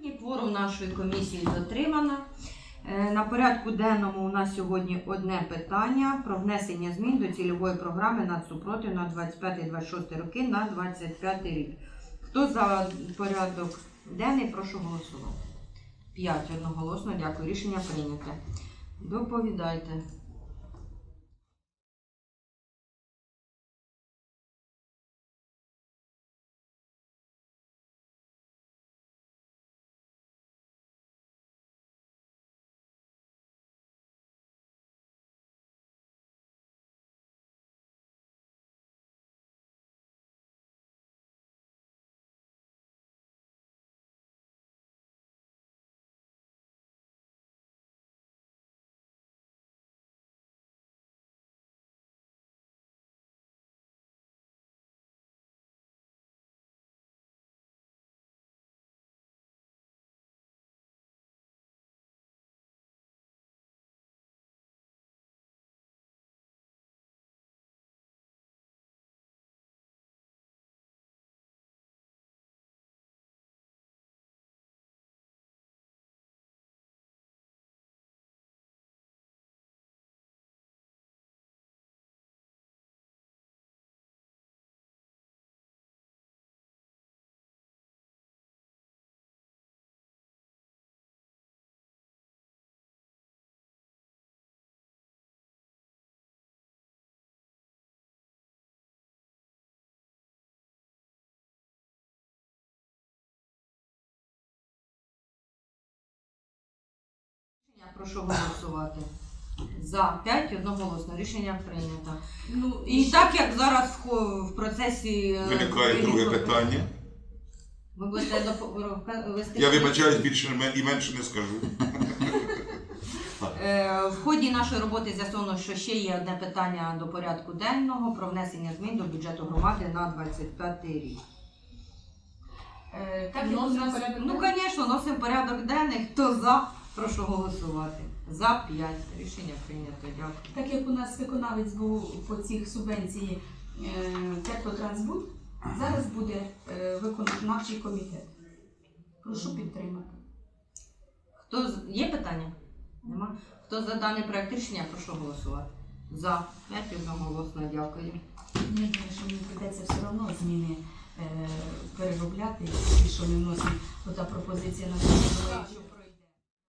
Сьогодні Кворум нашої комісії дотримано. Е, На порядку денному у нас сьогодні одне питання про внесення змін до цільової програми нацсупротив на 25-26 роки на 25 рік. Хто за порядок денний, прошу голосувати. П'ять одноголосно, дякую. Рішення прийнято. Доповідайте. Я прошу голосувати. За 5 одноголосно. Рішення прийнято. Ну, І так як зараз в, хо- в процесі е, Виникає друге питання. Ви будете допо- вести. Я вибачаюсь, більше не і менше не скажу. Е, В ході нашої роботи з'ясовано, що ще є одне питання до порядку денного про внесення змін до бюджету громади на 25 рік. Е, Так як у нас, порядок ну, звісно, носимо порядок денний. Хто за, прошу голосувати. За 5. Рішення прийнято. Дякую. Так як у нас виконавець був по цих субвенції е, Теплотрансбуд, зараз буде е, виконавчий комітет. Прошу підтримати. Хто є питання? Нема. Хто за даний проект рішення, прошу голосувати. За 5 одноголосно. Дякую. Я думаю, що мені прийдеться все одно зміни е, переробляти, що ми вносимо. Ота пропозиція на